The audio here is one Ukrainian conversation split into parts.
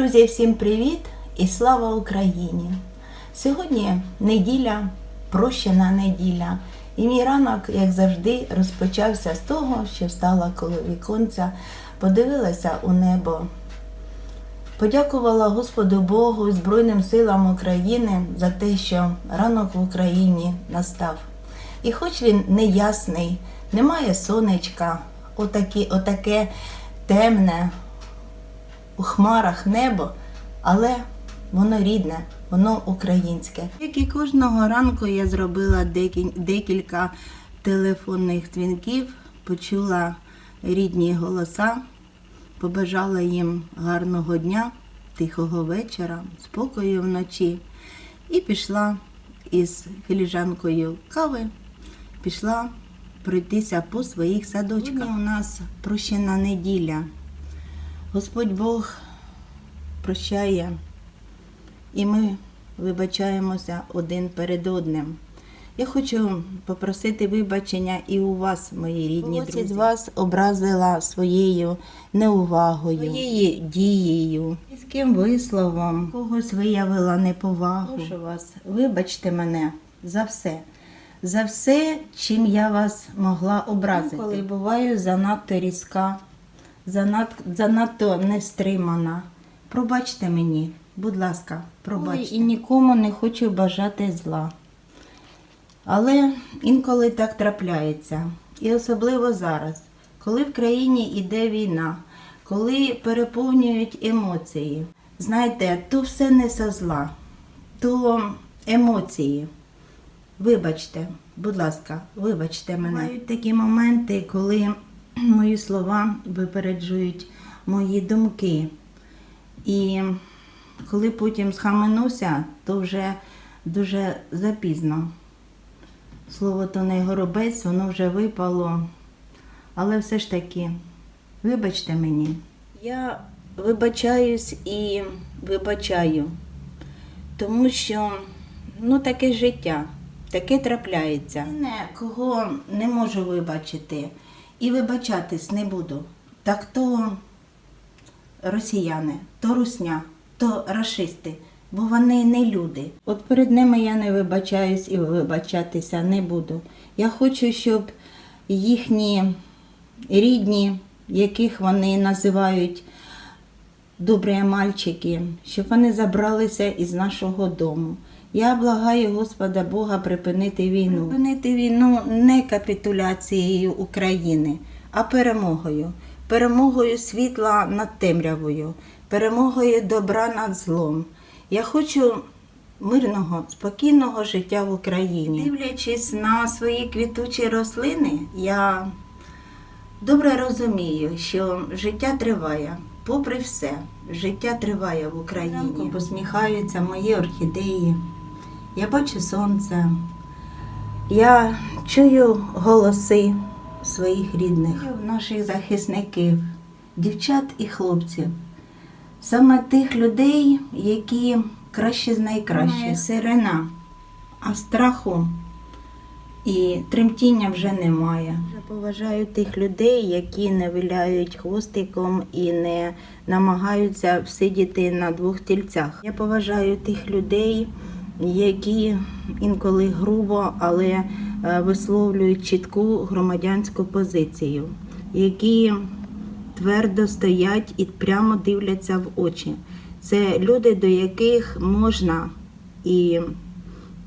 Друзі, всім привіт і слава Україні! Сьогодні неділя, прощена неділя. І мій ранок, як завжди, розпочався з того, що встала коло віконця, подивилася у небо, подякувала Господу Богу Збройним силам України за те, що ранок в Україні настав. І хоч він не ясний, немає сонечка, отакі, отаке темне, у хмарах небо, але воно рідне, воно українське. Як і кожного ранку я зробила декілька телефонних дзвінків, почула рідні голоса, побажала їм гарного дня, тихого вечора, спокою вночі. І пішла із філіжанкою кави, пішла пройтися по своїх садочках. Сьогодні у нас прощена неділя. Господь Бог прощає, і ми вибачаємося один перед одним. Я хочу попросити вибачення і у вас, мої рідні друзі. з вас образила своєю неувагою, своєю дією, різким висловом, когось виявила неповагу. Прошу вас, вибачте мене за все. За все, чим я вас могла образити. Коли буваю занадто різка, занад, занадто нестримана. Пробачте мені, будь ласка, пробачте. І нікому не хочу бажати зла. Але інколи так трапляється. І особливо зараз, коли в країні йде війна, коли переповнюють емоції. Знаєте, то все не со зла, то емоції. Вибачте, будь ласка, вибачте мене. Бувають такі моменти, коли мої слова випереджують мої думки. І коли потім схаменуся, то вже дуже запізно. Слово то не горобець, воно вже випало. Але все ж таки, вибачте мені. Я вибачаюсь і вибачаю, тому що ну, таке життя, таке трапляється. Не, кого не можу вибачити і вибачатись не буду. Так то росіяни, то русня, то рашисти, бо вони не люди. От перед ними я не вибачаюсь і вибачатися не буду. Я хочу, щоб їхні рідні, яких вони називають добрі мальчики, щоб вони забралися із нашого дому. Я благаю Господа Бога припинити війну. Припинити війну не капітуляцією України, а перемогою. Перемогою світла над темрявою, перемогою добра над злом. Я хочу мирного, спокійного життя в Україні. Дивлячись на свої квітучі рослини, я добре розумію, що життя триває. Попри все, життя триває в Україні. Посміхаються мої орхідеї. Я бачу сонце. Я чую голоси своїх рідних, наших захисників, дівчат і хлопців. Саме тих людей, які краще з найкращих. Сирена, а страху і тремтіння вже немає. Я поважаю тих людей, які не виляють хвостиком і не намагаються всидіти на двох тільцях. Я поважаю тих людей, які інколи грубо, але е, висловлюють чітку громадянську позицію, які твердо стоять і прямо дивляться в очі. Це люди, до яких можна і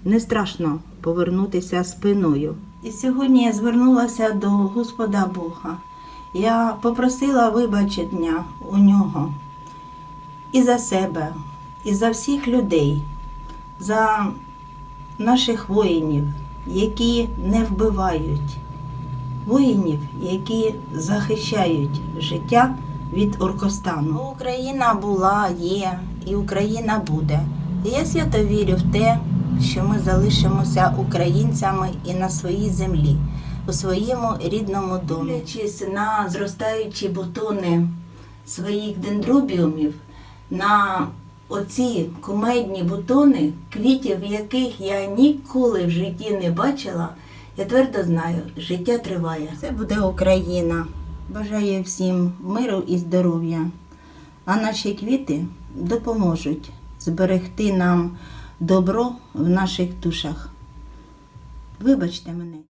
не страшно повернутися спиною. І сьогодні я звернулася до Господа Бога. Я попросила вибачення у нього і за себе, і за всіх людей, за наших воїнів, які не вбивають, воїнів, які захищають життя від Оркостану. Україна була, є і Україна буде. І я свято вірю в те, що ми залишимося українцями і на своїй землі, у своєму рідному домі. Дивлячись на зростаючі бутони своїх дендробіумів, на оці кумедні бутони, квітів, яких я ніколи в житті не бачила, я твердо знаю, життя триває. Це буде Україна. Бажаю всім миру і здоров'я. а наші квіти допоможуть зберегти нам добро в наших душах. Вибачте мене.